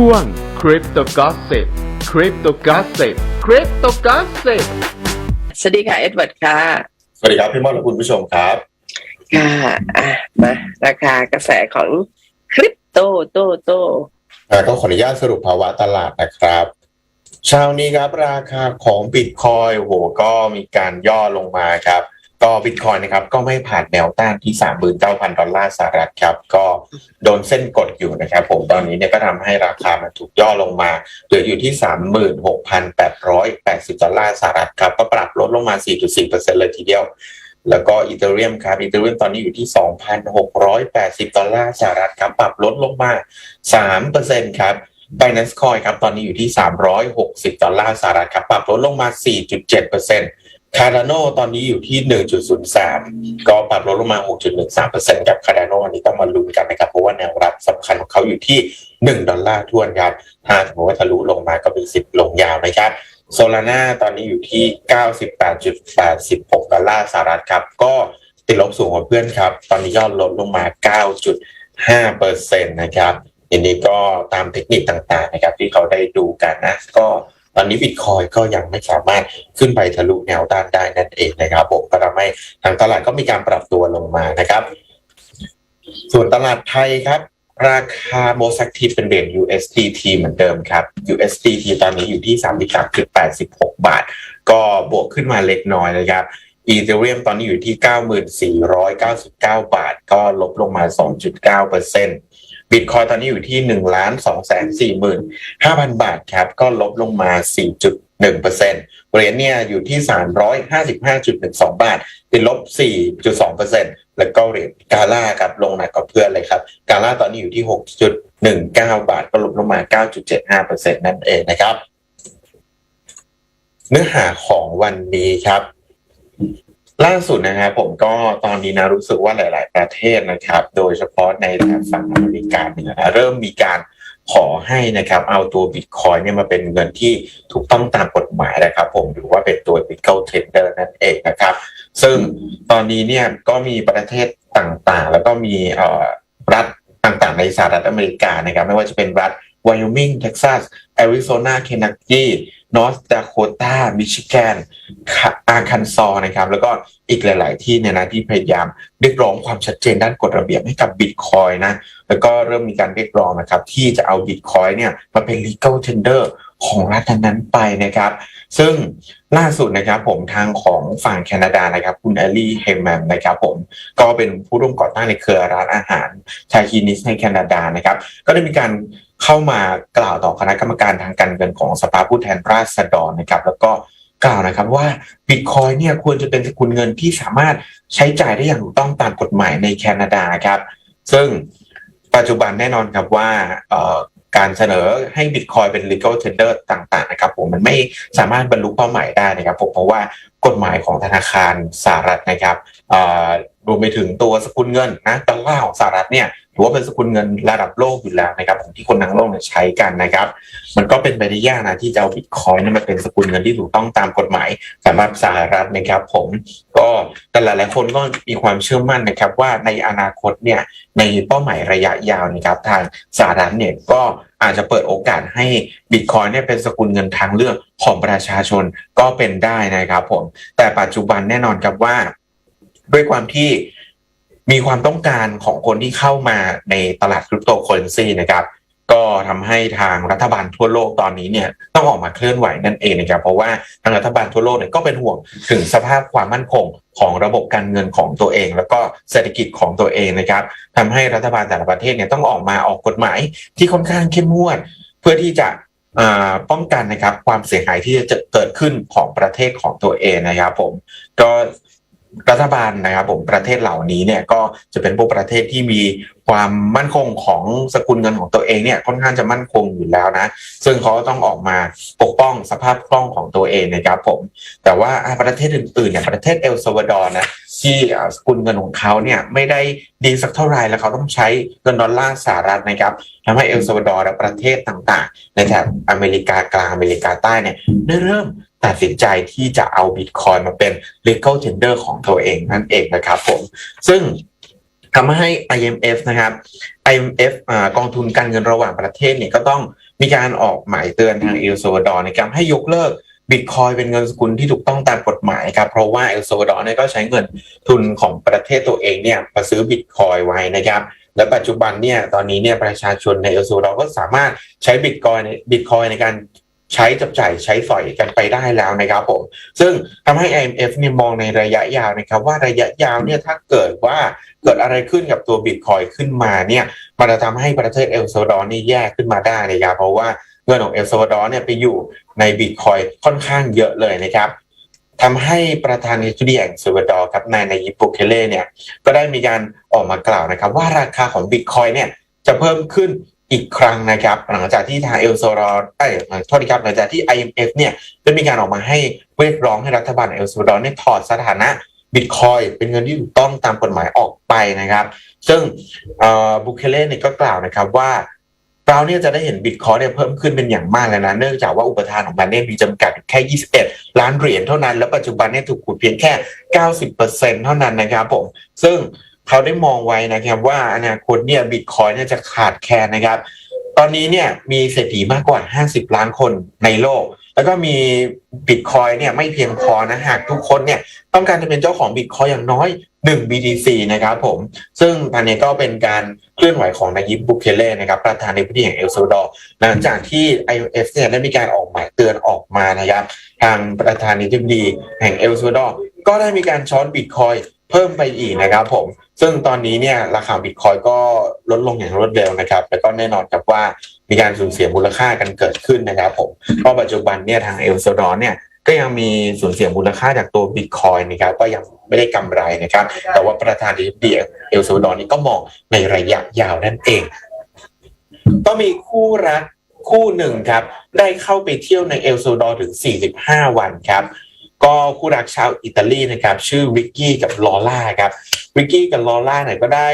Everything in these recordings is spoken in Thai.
ช่วง Crypto Gossip Crypto Gossip Crypto Gossip สวัสดีค่ะ เอ็ดเวิร์ดค่ะ สวัสดีครับ พี่มอนและคุณผู้ชมครับ ค่ะอะมาราคากระแสของคริปโตโตโตอ่าก็ขออนุญาตสรุปภาวะตลาดนะครับเช้านี้ครับราคาของบิตคอยโหก็มีการย่อลงมาครับ ก็บิตคอยนะครับก็ไม่ผ่านแนวต้านที่ 39,000 ดอลลาร์สหรัฐครับ ก็โดนเส้นกดอยู่นะครับผมตอนนี้เนี่ยก็ทำให้ราคามันถูกย่อลงมาเหลืออยู่ที่ 36,880 ดอลลาร์สหรัฐครับ ก็ปรับลดลงมา 4.4%เลยทีเดียว แล้วก็อีเทเรียมครับอีเทเรียมตอนนี้อยู่ที่ 2,680 ดอลลาร์สหรัฐครับ ปรับลดลงมา 3%ครับ Binance Coin ครับตอนนี้อยู่ที่ 360 ดอลลาร์สหรัฐครับ ปรับลดลงมา 4.7% Cardano ต คารานอนนี้อยู่ที่ 1.03 ก็ปรับลดลงมา 6.13%กับ Cardano อันนี้ต้องมาลุ้นกันนะครับ เพราะว่าแนวรับสำคัญของเขาอยู่ที่ 1 ดอลลาร์ทวนครับ ถ้าสมมติว่าทะลุลงมาก็มีสิทธิ์ลงยาวนะครับโซลาร่าตอนนี้อยู่ที่ 98.86 ดอลลาร์สหรัฐครับ ก็ติดลบสูงกว่าเพื่อนครับ ตอนนี้ยอดลดลงมา 9.5เปอร์เซ็นต์นะครับอันนี้ก็ตามเทคนิคต่างๆนะครับที่เขาได้ดูกันนะก็ ตอนนี้บิตคอยก็ยังไม่สามารถขึ้นไปทะลุแนวต้านได้นั่นเองนะครับผมก็ทำให้ทางตลาดก็มีการปรับตัวลงมานะครับ ส่วนตลาดไทยครับ ราคาโมซักทีเป็นเหรียญ USDT เหมือนเดิมครับ USDT ตอนนี้อยู่ที่ 33.86 บาท ก็บวกขึ้นมาเล็กน้อยนะครับอีเทเรียมตอนนี้อยู่ที่ 9499 บาท ก็ลบลงมา 2.9% บิตคอยตอนนี้อยู่ที่1 2 4 5 0 0 0บาทครับ ก็ลบลงมา4.1%เปอร์เซ็นต์เหรียญเนี่ยอยู่ที่355.12บาทติดลบ4.2%แล้วก็เหรียญกาล่าครับลงหนักกว่าเพื่อนเลยครับ กาล่าตอนนี้อยู่ที่6.19บาทก็ลดลงมา9.75%นั่นเองนะครับ เนื้อหาของวันนี้ครับ ล่าสุดนะครับผมก็ตอนนี้นะรู้สึกว่าหลาย ๆ ประเทศนะครับ โดยเฉพาะในแถบฝั่งอเมริกาเนี่ยเริ่มมีการขอให้นะครับเอาตัวบิตคอยเนี่ยมาเป็นเงินที่ถูกต้องตามกฎหมายนะครับ ผมหรือว่าเป็นตัว legal tender นั่นเองนะครับ ซึ่งตอนนี้เนี่ยก็มีประเทศต่างๆ แล้วก็มีเอ่อรัฐต่างๆ ในสหรัฐอเมริกานะครับ ไม่ว่าจะเป็นรัฐไวโอมิงเท็กซัสแอริโซนาเคนนักกี้ นอร์ทดาโคตามิชิแกนอาคันซอนะครับ แล้วก็อีกหลาย ๆ ที่เนี่ยนะที่พยายามเรียกร้องความชัดเจนด้านกฎระเบียบให้กับบิตคอยนะ แล้วก็เริ่มมีการเรียกร้องนะครับ ที่จะเอาบิตคอยเนี่ยมาเป็น legal tender ของรัฐนั้นไปนะครับ ซึ่งล่าสุดนะครับผมทางของฝั่งแคนาดานะครับคุณแอลลี่เฮมแมนนะครับผมก็เป็นผู้ร่วมก่อตั้งในเครือร้านอาหารชาคีนิสในแคนาดานะครับก็ได้มีการเข้ามากล่าวต่อคณะกรรมการทางการเงินของสภาผู้แทนราษฎรนะครับแล้วก็กล่าวนะครับว่าบิตคอยเนี่ยควรจะเป็นสกุลเงินที่สามารถใช้จ่ายได้อย่างถูกต้องตามกฎหมายในแคนาดาครับซึ่งปัจจุบันแน่นอนครับว่า การเสนอให้บิตคอยเป็น legal tender ต่างๆนะครับผมมันไม่สามารถบรรลุเป้าหมายได้นะครับผมเพราะว่ากฎหมายของธนาคารสหรัฐนะครับ รวมไปถึงตัวสกุลเงินนะดอลลาร์ของสหรัฐเนี่ยถือว่าเป็นสกุลเงินระดับโลกอยู่แล้วนะครับผมที่คนทั้งโลกเนี่ยใช้กันนะครับ มันก็เป็นไปได้ยากนะที่จะเอาบิตคอยนี่มาเป็นสกุลเงินที่ถูกต้องตามกฎหมายสำหรับสหรัฐนะครับ ผมก็แต่หลายๆคนก็มีความเชื่อมั่นนะครับ ว่าในอนาคตเนี่ยในเป้าหมายระยะยาวนะครับ ทางสหรัฐเนี่ยก็อาจจะเปิดโอกาสให้บิตคอยเนี่ยเป็นสกุลเงินทางเลือกของประชาชนก็เป็นได้นะครับ ผมแต่ปัจจุบันแน่นอนครับว่า ด้วยความที่มีความต้องการของคนที่เข้ามาในตลาดคริปโตเคอเรนซีนะครับ ก็ทำให้ทางรัฐบาลทั่วโลกตอนนี้เนี่ยต้องออกมาเคลื่อนไหวนั่นเองนะครับ เพราะว่าทางรัฐบาลทั่วโลกเนี่ยก็เป็นห่วงถึงสภาพความมั่นคงของระบบการเงินของตัวเอง แล้วก็เศรษฐกิจของตัวเองนะครับทำให้รัฐบาลแต่ละประเทศเนี่ยต้องออกมาออกกฎหมายที่ค่อนข้างเข้มงวด เพื่อที่จะป้องกันนะครับความเสียหายที่จะเกิดขึ้นของประเทศของตัวเองนะครับผมก็ รัฐบาลนะครับผมประเทศเหล่านี้เนี่ยก็จะเป็นพวกประเทศที่มีความมั่นคงของสกุลเงินของตัวเองเนี่ยค่อนข้างจะมั่นคงอยู่แล้วนะ ซึ่งเขาต้องออกมาปกป้องสภาพคล่องของตัวเองนะครับผม แต่ว่าประเทศอื่นๆเนี่ยประเทศเอลซัวาดอร์นะที่สกุลเงินของเขาเนี่ยไม่ได้ดีสักเท่าไหร่แล้วเขาต้องใช้เงินดอลลาร์สหรัฐนะครับทำให้เอลซัวาดอร์และประเทศต่างๆ ในแถบอเมริกากลางอเมริกาใต้เนี่ยได้เริ่ม ตัดสินใจที่จะเอาบิตคอยมาเป็น legal tender ของตัวเองนั่นเองนะครับผม ซึ่งทำให้ IMF นะครับ IMF อกองทุนการเงินระหว่างประเทศเนี่ยก็ต้องมีการออกหมายเตือนทางเอลซาวาดอร์นะครับให้ยกเลิกบิตคอยเป็นเงินสกุลที่ถูกต้องตามกฎหมายครับเพราะว่าเอลซาวาดอร์เนี่ยก็ใช้เงินทุนของประเทศตัวเองเนี่ยมาซื้อบิตคอยไว้นะครับและปัจจุบันเนี่ยตอนนี้เนี่ยประชาชนในเอลซาวาดอร์ก็สามารถใช้บิตคอยในบิตคอยในการ ใช้จับจ่ายใช้สอยกันไปได้แล้วนะครับผม ซึ่งทำให้ IMF เนี่ยมองในระยะยาวนะครับ ว่าระยะยาวเนี่ยถ้าเกิดว่าเกิดอะไรขึ้นกับตัวบิตคอยขึ้นมาเนี่ยมันจะทำให้ประเทศเอลซาวดอร์นี่แย่ขึ้นมาได้นะครับเพราะว่าเงินของเอลซาวดอร์เนี่ยไปอยู่ในบิตคอยค่อนข้างเยอะเลยนะครับทำให้ประธานาธิบดีแห่งเซาวดอร์ครับนายนายิบบุเคเล่เนี่ยก็ได้มีการออกมากล่าวนะครับ ว่าราคาของบิตคอยเนี่ยจะเพิ่มขึ้น อีกครั้งนะครับ หลังจากที่ทางเอลซอร์เอ้ยโทษทีครับหลังจากที่ IMF เนี่ยได้มีการออกมาให้เรียกร้องให้รัฐบาลเอลซาวาดอร์เนี่ยถอดสถานะบิตคอยเป็นเงินที่ถูกต้องตามกฎหมายออกไปนะครับ ซึ่งบุเคเล่เนี่ยก็กล่าวนะครับว่าเราเนี่ยจะได้เห็นบิตคอยเนี่ยเพิ่มขึ้นเป็นอย่างมากเลยนะ เนื่องจากว่าอุปทานของมันเนี่ยมีจำกัดแค่ 21 ล้านเหรียญเท่านั้น แล้วปัจจุบันเนี่ยถูกขุดเพียงแค่ 90%เท่านั้นนะครับผม ซึ่ง เขาได้มองไว้นะครับว่าอนาคตเนี่ยบิตคอยเนี่ยจะขาดแคลนนะครับ ตอนนี้เนี่ยมีเศรษฐีมากกว่า 50 ล้านคนในโลก แล้วก็มีบิตคอยเนี่ยไม่เพียงพอนะหากทุกคนเนี่ยต้องการจะเป็นเจ้าของบิตคอยอย่างน้อย 1 BTC นะครับผม ซึ่งตอนนี้ก็เป็นการเคลื่อนไหวของนายยิปบุเคเล่นะครับประธานาธิบดีแห่งเอลซาวดอร์หลังจากที่ IMF เนี่ยได้มีการออกหมายเตือนออกมานะครับ ทางประธานาธิบดีแห่งเอลซาวดอร์ก็ได้มีการช้อนบิตคอย พิ่มไปอีกนะครับผม ซึ่งตอนนี้เนี่ยราคาบิตคอยก็ลดลงอย่างรวดเร็วนะครับ แล้วก็แน่นอนครับว่ามีการสูญเสียมูลค่ากันเกิดขึ้นนะครับผม เพราะปัจจุบันเนี่ยทางเอลซดอร์เนี่ยก็ยังมีสูญเสียมูลค่าจากตัวบิตคอยนะครับก็ยังไม่ได้กำไรนะครับ แต่ว่าประธานาธิบดียเอลซดอร์นี่ก็มองในระยะยาวนั่นเอง ก็มีคู่รักคู่หนึ่งครับ ได้เข้าไปเที่ยวในเอลซดอร์ถึง 45 วันครับ ก็คู่รักชาวอิตาลีนะครับชื่อวิกกี้กับลอล่าครับวิกกี้กับลอล่าเนี่ยก็ได้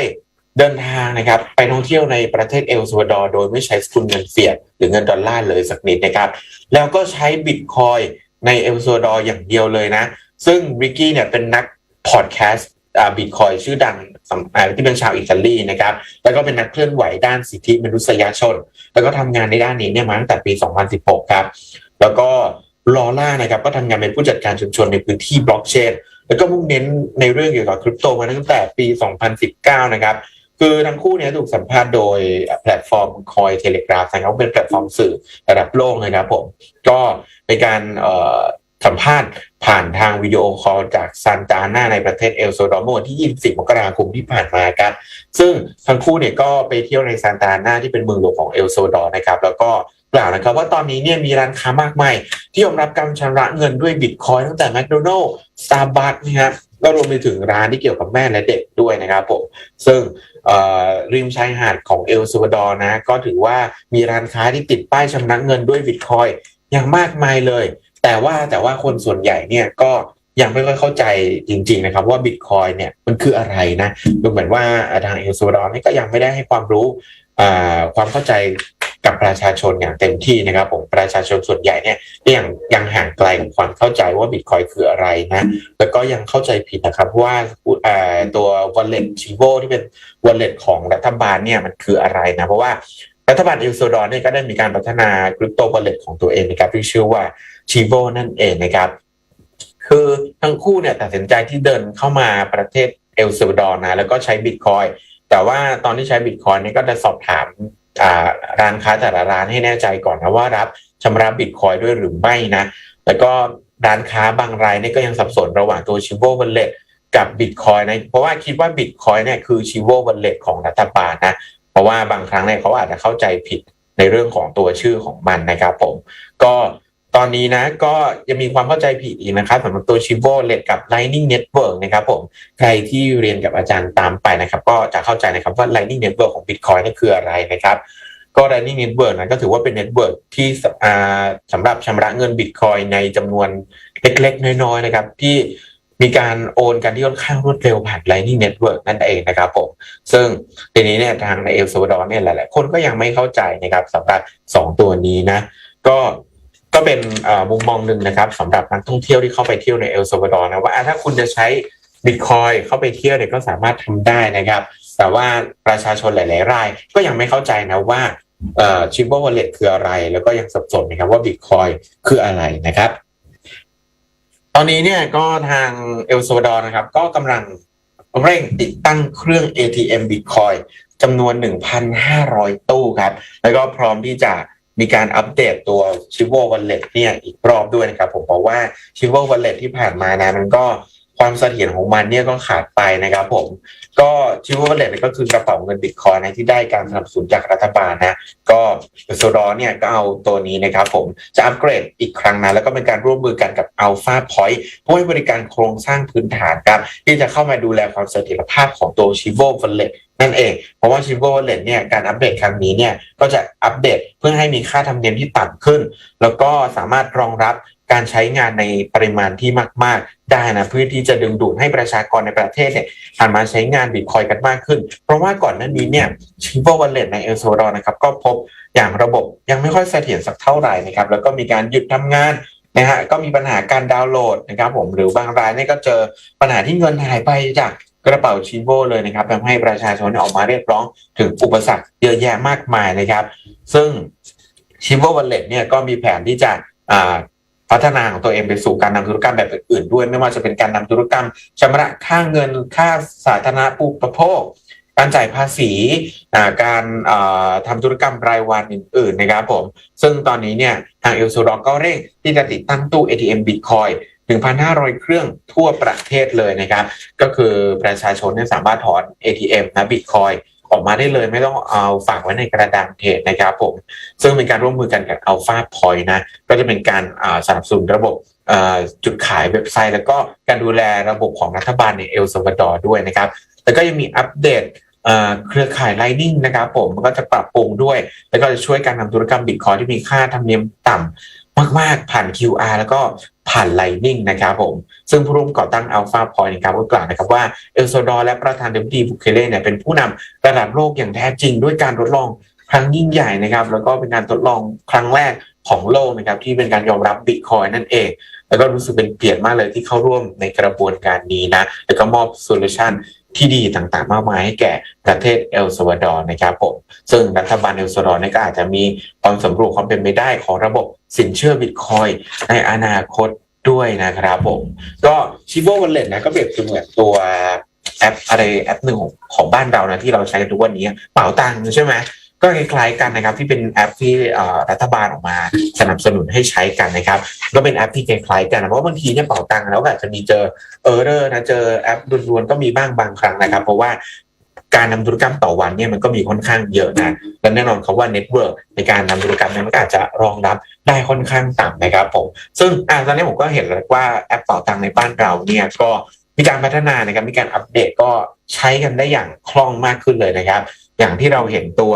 เดินทางนะครับไปท่องเที่ยวในประเทศเอลซาวาดอร์โดยไม่ใช้สกุลเงินเฟียดหรือเงินดอลลาร์เลยสักนิดนะครับแล้วก็ใช้บิตคอยในเอลซาวาดอร์อย่างเดียวเลยนะ ซึ่งวิกกี้เนี่ยเป็นนักพอดแคสต์บิตคอยชื่อดังอ่าที่เป็นชาวอิตาลีนะครับแล้วก็เป็นนักเคลื่อนไหวด้านสิทธิมนุษยชน แล้วก็ทำงานในด้านนี้เนี่ยมาตั้งแต่ปี 2016 ครับ แล้วก็ ลอล่านะครับก็ทำงานเป็นผู้จัดการชุมชนในพื้นที่บล็อกเชนแล้วก็มุ่งเน้นในเรื่องเกี่ยวกับคริปโตมาตั้งแต่ปี 2019 นะครับ คือทั้งคู่เนี่ยถูกสัมภาษณ์โดยแพลตฟอร์มคอยเทเลกราฟนะครับเป็นแพลตฟอร์มสื่อระดับโลกเลยนะครับผม ก็เป็นการเอ่อสัมภาษณ์ผ่านทางวิดีโอคอลจากซานตานาในประเทศเอลโซดอร์เมื่อวันที่ 24 มกราคมที่ผ่านมาครับ ซึ่งทั้งคู่เนี่ยก็ไปเที่ยวในซานตานาที่เป็นเมืองหลวงของเอลโซดอร์นะครับ แล้วก็ กล่าวนะครับว่าตอนนี้เนี่ยมีร้านค้ามากมายที่ยอมรับการชำระเงินด้วยบิตคอยตั้งแต่แมคโดนัลล์สตาร์บัคนะครับก็รวมไปถึงร้านที่เกี่ยวกับแม่และเด็กด้วยนะครับผมซึ่งริมชายหาดของเอลซาวาดอร์นะก็ถือว่ามีร้านค้าที่ติดป้ายชำระเงินด้วยบิตคอยอย่างมากมายเลย แต่ว่าแต่ว่าคนส่วนใหญ่เนี่ยก็ยังไม่ค่อยเข้าใจจริง ๆ นะครับ ว่าบิตคอยเนี่ยมันคืออะไรนะดูเหมือนว่าทางเอลซาวาดอร์นี่ก็ยังไม่ได้ให้ความรู้ความเข้าใจ กับประชาชนอย่างเต็มที่นะครับผมประชาชนส่วนใหญ่เนี่ยยังยังห่างไกลกับความเข้าใจว่าบิตคอยคืออะไรนะแล้วก็ยังเข้าใจผิดนะครับว่าเอ่อตัว wallet chivo ที่เป็น wallet ของรัฐบาลเนี่ยมันคืออะไรนะเพราะว่ารัฐบาลเอลซาวดอร์เนี่ยก็ได้มีการพัฒนาคริปโต wallet ของตัวเองนะครับที่ชื่อว่า chivo นั่นเองนะครับ คือทั้งคู่เนี่ยตัดสินใจที่เดินเข้ามาประเทศเอลซาวดอร์นะแล้วก็ใช้บิตคอยแต่ว่าตอนที่ใช้บิตคอยนี่ก็จะสอบถามอ่า ร้านค้าแต่ละร้านให้แน่ใจก่อนนะว่ารับชำระบิตคอยด้วยหรือไม่นะแล้วก็ร้านค้าบางรายเนี่ยก็ยังสับสนระหว่างตัวชิโ o ว a ลเล็ตกับบิตคอยนะ เพราะว่าคิดว่าบิตคอยเนี่ยคือชิโ o ว a ลเล็ตของรัฐบาลนะ เพราะว่าบางครั้งเนี่ยเขาอาจจะเข้าใจผิดในเรื่องของตัวชื่อของมันนะครับผม ก็ตอนนี้นะก็ยังมีความเข้าใจผิดอีกนะครับสำหรับตัวชิโวเล็ตกับ Lightning Network นะครับผมใครที่เรียนกับอาจารย์ตามไปนะครับ ก็จะเข้าใจนะครับว่า Lightning Network ของ Bitcoin นี่คืออะไรนะครับ ก็ Lightning Network นั้นก็ถือว่าเป็นเน็ตเวิร์กที่สอ่าสำหรับชำระเงิน Bitcoin ในจำนวนเล็กๆ น้อยๆนะครับ ที่มีการโอนกันที่ค่อนข้างรวดเร็วผ่าน Lightning Network นั่นเองนะครับผมซึ่งทีนี้เนี่ยทางในเอลซาวาดอร์เนี่ยหลายๆ คนก็ยังไม่เข้าใจนะครับสำหรับ 2 ตัวนี้นะ ก็ก็เป็นมุมมองหนึ่งนะครับสำหรับนักท่องเที่ยวที่เข้าไปเที่ยวในเอลซาวาดอร์นะว่าถ้าคุณจะใช้บิตคอยเข้าไปเที่ยวเนี่ยก็สามารถทำได้นะครับ แต่ว่าประชาชนหลาย ๆ ราย ก็ยังไม่เข้าใจนะว่าเอ่อชิปวอลเล็ตคืออะไร แล้วก็ยังสับสนนะครับว่าบิตคอยคืออะไรนะครับ ตอนนี้เนี่ยก็ทางเอลซ a วดอร์นะครับ ก็กำลังเร่งติดตั้งเครื่อง ATM Bitcoin จำนวน 1,500 ตู้ครับ แล้วก็พร้อมที่จะมีการอัปเดตตัว c h i v o Wallet เนี่ยอีกรอบด้วยนะครับ ผมบอกว่า c h i v o Wallet ที่ผ่านมานะมันก็ ความเสถียรของมันเนี่ยก็ขาดไปนะครับผม ก็ c h i v o Wallet ก็คือกระเป๋าเงินบิตคอยนะที่ได้การสนับสนุนจากรัฐบาลนะก็โซดอเนี่ยก็เอาตัวนี้นะครับผมจะอัปเกรดอีกครั้งนะแล้วก็เป็นการร่วมมือกันกับ Alpha Point ผู้ให้บริการโครงสร้างพื้นฐานครับที่จะเข้ามาดูแลความเสถียรภาพของตัว Chivo Wallet นั่นเอง เพราะว่า Chivo Wallet เนี่ยการอัปเดตครั้งนี้เนี่ยก็จะอัปเดตเพื่อให้มีค่าธรรมเนียมที่ต่ำขึ้น แล้วก็สามารถรองรับ การใช้งานในปริมาณที่มาก ๆ ได้นะเพื่อที่จะดึงดูดให้ประชากรในประเทศเนี่ยหันมาใช้งานบิตคอยกันมากขึ้น เพราะว่าก่อนหน้านี้เนี่ย Chivo Wallet ในเอลซ a วาดอร์นะครับก็พบอย่างระบบยังไม่ค่อยเสถียรสักเท่าไหร่นะครับแล้วก็มีการหยุดทำงานนะฮะก็มีปัญหาการดาวน์โหลดนะครับผมหรือบางรายเนี่ยก็เจอปัญหาที่เงินหายไปจากกระเป๋าชิโวเลยนะครับทำให้ประชาชนออกมาเรียกร้องถึงอุปสรรคเยอะแยะมากมายนะครับ ซึ่งชิโว Wallet เนี่ยก็มีแผนที่จะ พัฒนาของตัวเองไปสู่การนำธุรกรรมแบบอื่นๆด้วย ไม่ว่าจะเป็นการนำธุรกรรมชำระค่าเงินค่าสาธารณูปโภค การจ่ายภาษีการอ่าทำธุรกรรมรายวันอื่นๆนะครับผม ซึ่งตอนนี้เนี่ยทางเอลซูรอก็เร่งที่จะติดตั้งตู้ ATM Bitcoin 1,500 เครื่องทั่วประเทศเลยนะครับ ก็คือประชาชนเนี่ยสามารถถอน ATM นะ Bitcoin อ ออกมาได้เลยไม่ต้องเอาฝากไว้ในกระดานเทรดนะครับผม ซึ่งเป็นการร่วมมือกันกับ Alpha Point นะ ก็จะเป็นการสนับสนุนระบบจุดขายเว็บไซต์ แล้วก็การดูแลระบบของรัฐบาลในเอลซาวาดอร์ด้วยนะครับ แล้วก็ยังมีอัปเดตเอ่อเครือข่าย Lightning นะครับผมมันก็จะปรับปรุงด้วย แล้วก็จะช่วยการทำธุรกรรมบิตคอยที่มีค่าธรรมเนียมต่ำมาก ๆ ผ่าน QR แล้วก็ ผ่าน Lightning นะครับผม ซึ่งผู้ร่วมก่อตั้ง Alpha Point นะครับก็กล่าวนะครับว่าเอลซดอร์และประธานาธิบดีบุเคเล่เนี่ยเป็นผู้นำระดับโลกอย่างแท้จริงด้วยการทดลองครั้งยิ่งใหญ่นะครับ แล้วก็เป็นการทดลองครั้งแรกของโลกนะครับที่เป็นการยอมรับบิตคอยนั่นเอง แล้วก็รู้สึกเป็นเกียรติมากเลยที่เข้าร่วมในกระบวนการนี้นะ แล้วก็มอบโซลูชันที่ดีต่างๆ มากมายให้แก่ประเทศเอลซาวาดอร์นะครับผม ซึ่งรัฐบาลเอลซาวาดอร์นี่ก็อาจจะมีความสำรวจความเป็นไปได้ของระบบ สินเชื่อบิตคอยในอนาคตด้วยนะครับผมก็ชิโ o ว a ลเล็ตนะก็เปรียบเสมือนตัวแอปอะไรแอปหนึ่งของของบ้านเรานะที่เราใช้กันทุกวันนี้เป๋าตังค์ใช่ไหมก็คล้ายๆกันนะครับที่เป็นแอปที่รัฐบาลออกมาสนับสนุนให้ใช้กันนะครับก็เป็นแอปที่คล้ายๆกันเพราะบางทีเนี่ยเป๋าตังค์แล้วก็อาจจะมีเจอเออร์เรอร์นะเจอแอปดวนๆก็มีบ้างบางครั้งนะครับ เพราะว่า การนำธุรกรรมต่อวันเนี่ยมันก็มีค่อนข้างเยอะนะและแน่นอนเขาว่าเน็ตเวิร์กในการนำธุรกรรมเนี่ยมันก็อาจจะรองรับได้ค่อนข้างต่ำนะครับผมซึ่งอ่าตอนนี้ผมก็เห็นแล้วว่าแอปเป๋าตังในบ้านเราเนี่ยก็มีการพัฒนานะครับมีการอัปเดตก็ใช้กันได้อย่างคล่องมากขึ้นเลยนะครับ อย่างที่เราเห็นตัว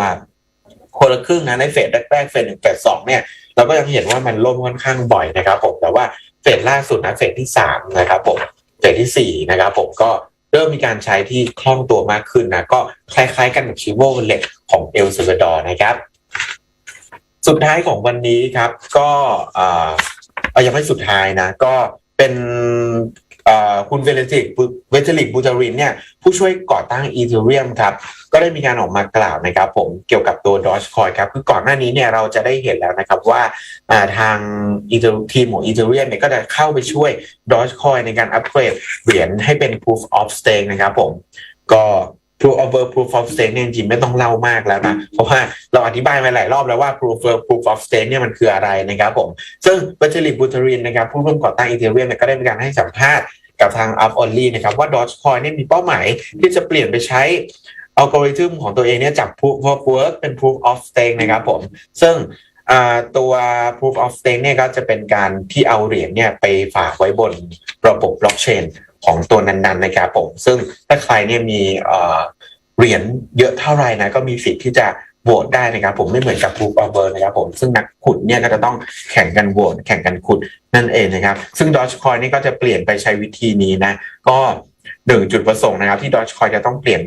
คนละครึ่งนะในเฟสแรกๆเฟสหนึ่งเฟสสองเนี่ยเราก็ยังเห็นว่ามันล่มค่อนข้างบ่อยนะครับผมแต่ว่าเฟสล่าสุดนะเฟสที่สามนะครับผมเฟสที่สี่นะครับผมก็ เริ่มมีการใช้ที่คล่องตัวมากขึ้นนะก็คล้ายๆกันกับชิโวเล็กของเอลซาวาดอร์นะครับ สุดท้ายของวันนี้ครับ ก็เอายังไม่สุดท้ายนะ ก็เป็น คุณเวเลติกเวเทลิกบูตารินเนี่ยผู้ช่วยก่อตั้งอีเทเรียมครับก็ได้มีการออกมากล่าวนะครับผมเกี่ยวกับตัวดอชคอยครับคือก่อนหน้านี้เนี่ยเราจะได้เห็นแล้วนะครับว่าทางทีมของอีเทเรียมเนี่ยก็จะเข้าไปช่วยดอชคอยในการอัปเกรดเหรียญให้เป็น Proof of Stake นะครับผมก็ Proof of Work Proof of Stake เนี่ยจริงๆไม่ต้องเล่ามากแล้วนะ เพราะว่าเราอธิบายมาหลายรอบแล้วว่า Proof of Proof of Stake เนี่ยมันคืออะไรนะครับผม ซึ่งบัจลิบุตรินนะครับผู้ร่วมก่อตั้ง Ethereum เนี่ยก็ได้มีการให้สัมภาษณ์กับทาง Up Only นะครับว่า Dogecoin เนี่ยมีเป้าหมายที่จะเปลี่ยนไปใช้อัลกอริทึมของตัวเองเนี่ยจาก Proof of Work เป็น Proof of Stake นะครับผม ซึ่งอ่าตัว Proof of Stake เนี่ยก็จะเป็นการที่เอาเหรียญเนี่ยไปฝากไว้บนระบบบล็อกเชน ของตัวนั้นๆนะครับผม ซึ่งถ้าใครเนี่ยมีเหรียญเยอะเท่าไหร่นะก็มีสิทธิ์ที่จะโหวตได้นะครับผมไม่เหมือนกับ Proof of w o r นะครับผมซึ่งนักขุดเนี่ยก็จะต้องแข่งกันโหวตแข่งกันขุดนั่นเองนะครับ ซึ่ง Dogecoin นี่ก็จะเปลี่ยนไปใช้วิธีนี้นะ ก็หนึ่งจุดประสงค์นะครับ ที่ Dogecoin จะต้องเปลี่ยน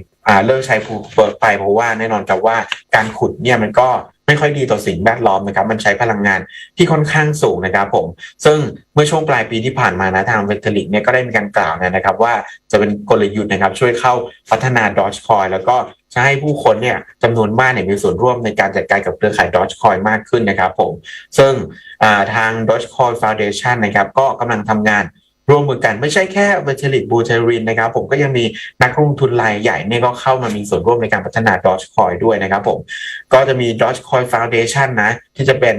เลิกใช้ Proof of Work ไปเพราะว่าแน่นอนครับว่าการขุดเนี่ยมันก็ ไม่ค่อยดีต่อสิ่งแวดล้อมนะครับ มันใช้พลังงานที่ค่อนข้างสูงนะครับผม ซึ่งเมื่อช่วงปลายปีที่ผ่านมานะทางเวทลิกเนี่ยก็ได้มีการกล่าวนะครับ ว่าจะเป็นกลยุทธ์นะครับ ช่วยเข้าพัฒนา Dogecoin แล้วก็จะให้ผู้คนเนี่ยจำนวนมากเนี่ยมีส่วนร่วมในการจัดการกับเครือข่าย Dogecoin มากขึ้นนะครับผม ซึ่งทาง Dogecoin Foundation นะครับก็กำลังทำงาน ร่วมมือกันไม่ใช่แค่เวทลิกบูเทรินนะครับผมก็ยังมีนักลงทุนรายใหญ่เนี่ยก็เข้ามามีส่วนร่วมในการพัฒนา Dogecoin ด้วยนะครับผมก็จะมี Dogecoin Foundation นะที่จะเป็น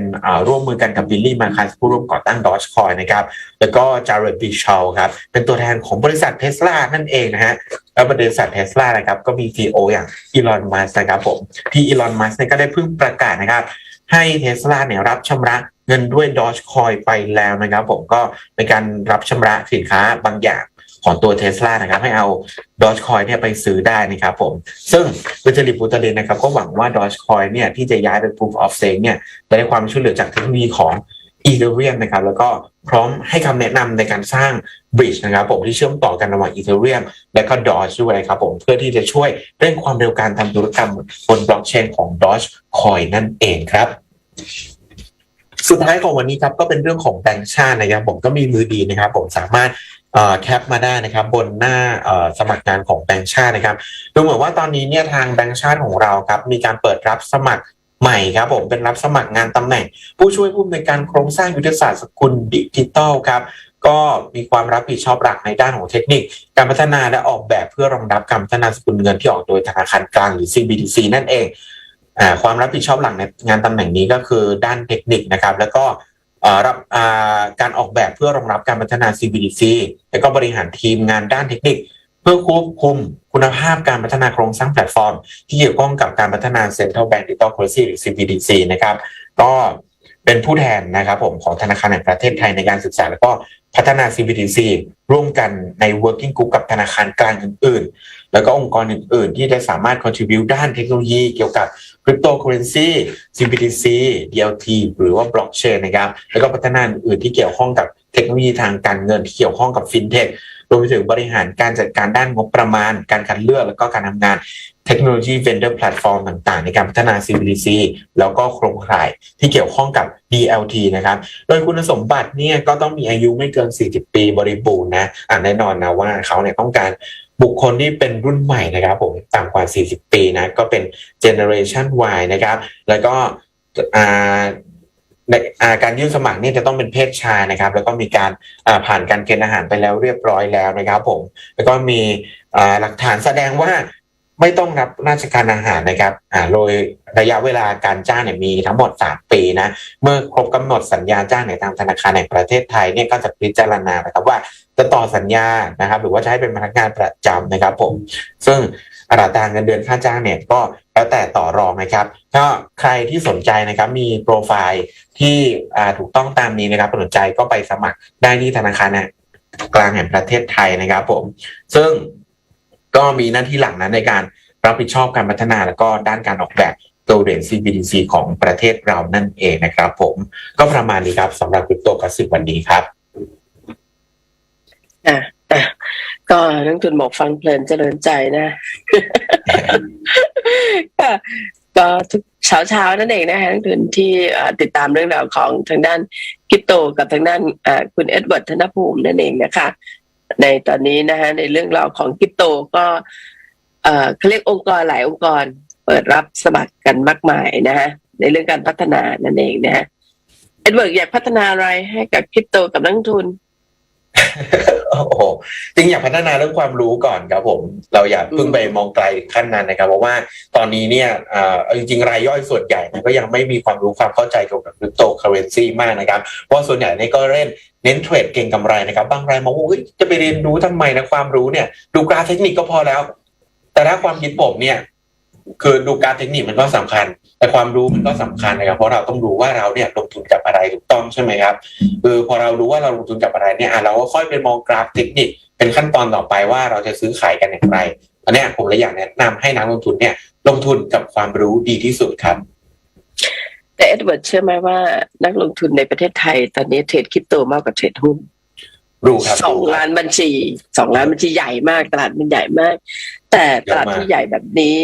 ร่วมมือกันกับบิลลี่มาคัสผู้ร่วมก่อตั้ง Dogecoin นะครับแล้วก็ Jared b i c h a l ครับเป็นตัวแทนของบริษัทเทสลานั่นเองนะฮะแล้วบริษัทเทสลานะครับก็มี CEO อย่างอีลอนมัสนะครับผมที่อีลอนมัสเนี่ยก็ได้เพิ่งประกาศนะครับให้เทสลาเนี่ยรับชำระ เงินด้วย Dogecoin ไปแล้วนะครับ ผมก็เป็นการรับชำระสินค้าบางอย่างของตัวเทสลานะครับ ให้เอา Dogecoin เนี่ยไปซื้อได้นะครับผม ซึ่งวิจาริปูตเลนนะครับ ก็หวังว่า Dogecoin เนี่ยที่จะย้ายเป็น Proof of Stake เนี่ยจะได้ความช่วยเหลือจากเทคโนโลยีของ e t h e r e u m นะครับแล้วก็พร้อมให้คำแนะนำในการสร้าง bridge นะครับผมที่เชื่อมต่อกันระหว่าง Ethereum และก็ Doge ด้วยครับผมเพื่อที่จะช่วยเร่งความเร็วการทำธุรกรรมบนบล็อกเชนของ Dogecoin นั่นเองครับ สุดท้ายของวันนี้ครับก็เป็นเรื่องของแบงก์ชาตินะครับผมก็มีมือดีนะครับผมสามารถเอ่อแคปมาได้นะครับบนหน้าสมัครงานของแบงก์ชาตินะครับดูเหมือนว่าตอนนี้เนี่ยทางแบงก์ชาติของเราครับมีการเปิดรับสมัครใหม่ครับผมเป็นรับสมัครงานตำแหน่ง ผู้ช่วยผู้อำนวยการโครงสร้างยุทธศาสตร์สกุลดิจิทัลครับก็มีความรับผิดชอบหลักในด้านของเทคนิค การพัฒนาและออกแบบเพื่อรองรับการพัฒนาสกุลเงินที่ออกโดยธนาคารกลางหรือ CBDC นั่นเอง ความรับผิดชอบหลักในงานตำแหน่งนี้ก็คือด้านเทคนิคนะครับ แล้วก็รับการออกแบบเพื่อรองรับการพัฒนา CBDC แล้วก็บริหารทีมงานด้านเทคนิค เพื่อควบคุมคุณภาพการพัฒนาโครงสร้างแพลตฟอร์ม ที่เกี่ยวข้องกับการพัฒนา Central Bank Digital Currency หรือ CBDC นะครับ ก็เป็นผู้แทนนะครับผมของธนาคารแห่งประเทศไทยในการศึกษา แล้วก็ พัฒนา CBDC ร่วมกันใน Working Group กับธนาคารกลางอื่น ๆ แล้วก็องค์กรอื่น ๆ ที่ได้สามารถ contribute ด้านเทคโนโลยีเกี่ยวกับ Cryptocurrency CBDC DLT หรือว่า Blockchain นะครับ แล้วก็พัฒนาอื่น ๆ ที่เกี่ยวข้องกับเทคโนโลยีทางการเงินที่เกี่ยวข้องกับ FinTech รวมไปถึงบริหารการจัดการด้านงบประมาณ การคัดเลือก แล้วก็การทำงาน เทคโนโลยี vendor platform ต่างๆ ในการพัฒนา CBDC แล้วก็โครงข่ายที่เกี่ยวข้องกับ DLT นะครับ โดยคุณสมบัติเนี่ยก็ต้องมีอายุไม่เกิน 40 ปีบริบูรณ์นะอ่าแน่นอนนะว่าเขาเนี่ยต้องการบุคคลที่เป็นรุ่นใหม่นะครับผมต่ำกว่า 40 ปีนะก็เป็น generation Y นะครับ แล้วก็อ่าาการยื่นสมัครเนี่ยจะต้องเป็นเพศชายนะครับ แล้วก็มีการาผ่านการเกณฑ์อาหารไปแล้วเรียบร้อยแล้วนะครับผม แล้วก็มีหลักฐานแสดงว่า ไม่ต้องรับราชการอาหารนะครับอ่าโดยระยะเวลาการจ้างเนี่ยมีทั้งหมด 3 ปีนะ เมื่อครบกำหนดสัญญาจ้างในทางธนาคารแห่งประเทศไทยเนี่ยก็จะพิจารณานะครับว่าจะต่อสัญญานะครับ หรือว่าจะให้เป็นพนักงานประจำนะครับผม ซึ่งอัตราเงินเดือนค่าจ้างเนี่ยก็แล้วแต่ต่อรองนะครับก็ใครที่สนใจนะครับมีโปรไฟล์ที่อ่าถูกต้องตามนี้นะครับสนใจก็ไปสมัครได้ที่ธนาคารกลางแห่งประเทศไทยนะครับผม ซึ่ง ก็มีหน้าที่หลักนะในการรับผิดชอบการพัฒนาแล้วก็ด้านการออกแบบตัวเหรียญ CBDC ของประเทศเรานั่นเองนะครับผมก็ประมาณนี้ครับสำหรับคริปโตกสิบวันนี้ครับอะอะก็นักทุนบอกฟังเพลินเจริญใจนะก็ก็ทุกเช้าเช้าๆนั่นเองนะฮะนักทุนที่ติดตามเรื่องราวของทางด้านคริปโตกับทางด้านคุณเอ็ดเวิร์ดธนภูมินั่นเองนะคะ ในตอนนี้นะฮะในเรื่องราวของคริปโตก็เอ่อเขาเรียกองค์กรหลายองค์กร เปิดรับสมัครกันมากมายนะฮะในเรื่องการพัฒนานั่นเองนะฮะเอ็ดเวิร์กอยากพัฒนาอะไรให้กับคริปโตกับนักทุน โอ้โหจริงอยากพัฒนาเรื่องความรู้ก่อนครับผม เราอย่าเพิ่งไปมองไกลขั้นนั้นนะครับ เพราะว่าตอนนี้เนี่ยอ่าเอาจริงๆรายย่อยส่วนใหญ่นะก็ยังไม่มีความรู้ความเข้าใจเกี่ยวกับคริปโตเคอเรนซีมากนะครับ เพราะส่วนใหญ่เนี่ยก็เล่นเน้นเทรดเก่งกำไรนะครับ บางรายมองว่าเฮ้ยจะไปเรียนรู้ทำไมนะความรู้เนี่ย ดูกราฟเทคนิคก็พอแล้ว แต่ถ้าความคิดผมเนี่ย คือดูการเทคนิคมันก็สำคัญ แต่ความรู้มันก็สำคัญนะครับเพราะเราต้องรู้ว่าเราเนี่ยลงทุนกับอะไรถูกต้องใช่ไหมครับคือพอเรารู้ว่าเราลงทุนกับอะไรเนี่ยเราก็ค่อยไปมองกราฟเทคนิคเป็นขั้นตอนต่อไปว่าเราจะซื้อขายกันอย่างไรอันนี้ผมเลยอยากแนะนำให้นักลงทุนเนี่ยลงทุนกับความรู้ดีที่สุดครับแต่เอ็ดเวิร์ดเชื่อไหมว่านักลงทุนในประเทศไทย ตอนนี้เทรดคริปโตมากกว่าเทรดหุ้น รู้ครับสองรู้ครับล้านบัญชีสองล้านบัญชีใหญ่มาก ตลาดมันใหญ่มาก แต่ตลาดเยอะมากที่ใหญ่แบบนี้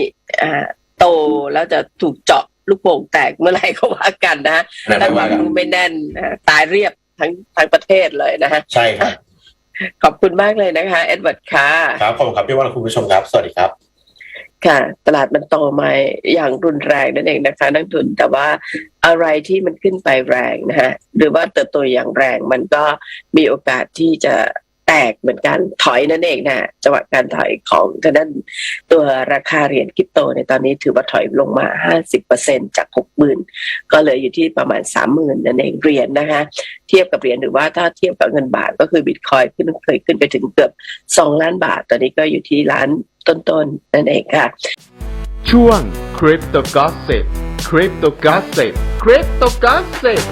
อ่าโตแล้วจะถูกเจาะลูกโป่งแตกเมื่อไหร่ก็ว่ากันนะนั่นถ้าไม่วาว่างกันมือไม่แน่นนะตายเรียบทั้งทั้งประเทศเลยนะฮะใช่ครับ ขอบคุณมากเลยนะคะ เอ็ดเวิร์ดค่ะครับขอบคุณครับพี่วันคุณผู้ชมครับ สวัสดีครับ ค่ะ ตลาดมันโตมาอย่างรุนแรงนั่นเองนะคะ นักทุนแต่ว่าอะไรที่มันขึ้นไปแรงนะฮะหรือว่าเติบโตอย่างแรงมันก็มีโอกาสที่จะ แตกเหมือนกันถอยนั่นเองนะจังหวะการถอยของทางด้านตัวราคาเหรียญคริปโตในตอนนี้ถือว่าถอยลงมา 50%จาก 60,000 ก็เลือยู่ที่ประมาณ 30,000นั่นเองเหรียญนะคะ เทียบกับเหรียญหรือว่าถ้าเทียบกับเงินบาทก็คือบิตคอยขึ้นเคยขึ้นไปถึงเกือบ 2 ล้านบาท ตอนนี้ก็อยู่ที่ล้านต้นๆนั่นเองค่ะ ช่วง Crypto Gossip Crypto Gossip Crypto Gossip